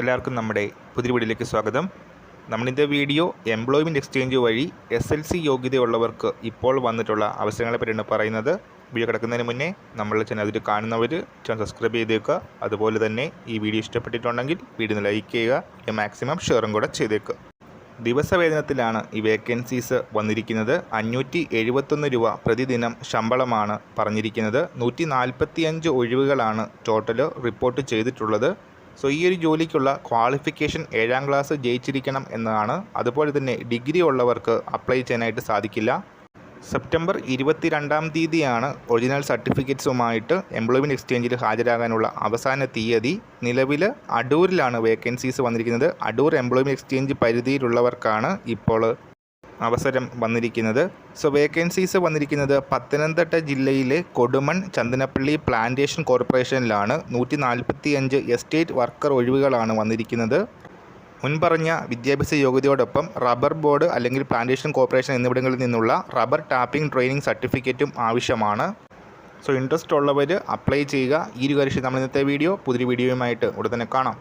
എല്ലാവർക്കും നമ്മുടെ പുതിയ വീഡിയോയിലേക്ക് സ്വാഗതം. നമ്മളിന്റെ വീഡിയോ എംപ്ലോയ്മെന്റ് എക്സ്ചേഞ്ച് വഴി എസ് എൽ സി യോഗ്യതയുള്ളവർക്ക് ഇപ്പോൾ വന്നിട്ടുള്ള അവസരങ്ങളെ പറ്റിയാണ് പറയുന്നത്. വീഡിയോ കിടക്കുന്നതിന് മുന്നേ നമ്മളുടെ ചാനൽ അതിൽ കാണുന്നവർ ചാനൽ സബ്സ്ക്രൈബ് ചെയ്തേക്കുക. അതുപോലെ തന്നെ ഈ വീഡിയോ ഇഷ്ടപ്പെട്ടിട്ടുണ്ടെങ്കിൽ വീഡിയോ ലൈക്ക് ചെയ്യുക. മാക്സിമം ഷെയറും കൂടെ ചെയ്തേക്കുക ദിവസവേതനത്തിലാണ് ഈ വേക്കൻസീസ് വന്നിരിക്കുന്നത്. അഞ്ഞൂറ്റി എഴുപത്തൊന്ന് രൂപ പ്രതിദിനം ശമ്പളമാണ് പറഞ്ഞിരിക്കുന്നത്. നൂറ്റി നാൽപ്പത്തിയഞ്ച് ഒഴിവുകളാണ് ടോട്ടൽ റിപ്പോർട്ട് ചെയ്തിട്ടുള്ളത്. സോ ഈ ഒരു ജോലിക്കുള്ള ക്വാളിഫിക്കേഷൻ ഏഴാം ക്ലാസ് ജയിച്ചിരിക്കണം എന്നതാണ്. അതുപോലെ തന്നെ ഡിഗ്രി ഉള്ളവർക്ക് അപ്ലൈ ചെയ്യാനായിട്ട് സാധിക്കില്ല. സെപ്റ്റംബർ ഇരുപത്തിരണ്ടാം തീയതിയാണ് ഒറിജിനൽ സർട്ടിഫിക്കറ്റ്സുമായിട്ട് എംപ്ലോയ്മെന്റ് എക്സ്ചേഞ്ചിൽ ഹാജരാകാനുള്ള അവസാന തീയതി. നിലവിൽ അടൂരിലാണ് വേക്കൻസീസ് വന്നിരിക്കുന്നത്. അടൂർ എംപ്ലോയ്മെന്റ് എക്സ്ചേഞ്ച് പരിധിയിലുള്ളവർക്കാണ് ഇപ്പോൾ അവസരം വന്നിരിക്കുന്നത്. സോ വേക്കൻസീസ് വന്നിരിക്കുന്നത് പത്തനംതിട്ട ജില്ലയിലെ കൊടുമൺ ചന്ദനപ്പള്ളി പ്ലാന്റേഷൻ കോർപ്പറേഷനിലാണ് നൂറ്റി നാൽപ്പത്തി അഞ്ച് എസ്റ്റേറ്റ് വർക്കർ ഒഴിവുകളാണ് വന്നിരിക്കുന്നത്. മുൻപറഞ്ഞ വിദ്യാഭ്യാസ യോഗ്യതയോടൊപ്പം റബ്ബർ ബോർഡ് അല്ലെങ്കിൽ പ്ലാന്റേഷൻ കോർപ്പറേഷൻ എന്നിവിടങ്ങളിൽ നിന്നുള്ള റബ്ബർ ടാപ്പിംഗ് ട്രെയിനിങ് സർട്ടിഫിക്കറ്റും ആവശ്യമാണ്. സോ ഇൻട്രസ്റ്റ് ഉള്ളവർ അപ്ലൈ ചെയ്യുക. ഈ ഒരു കാര്യം നമ്മൾ ഇന്നത്തെ വീഡിയോ പുതിയ വീഡിയോയുമായിട്ട് ഉടനെ കാണാം.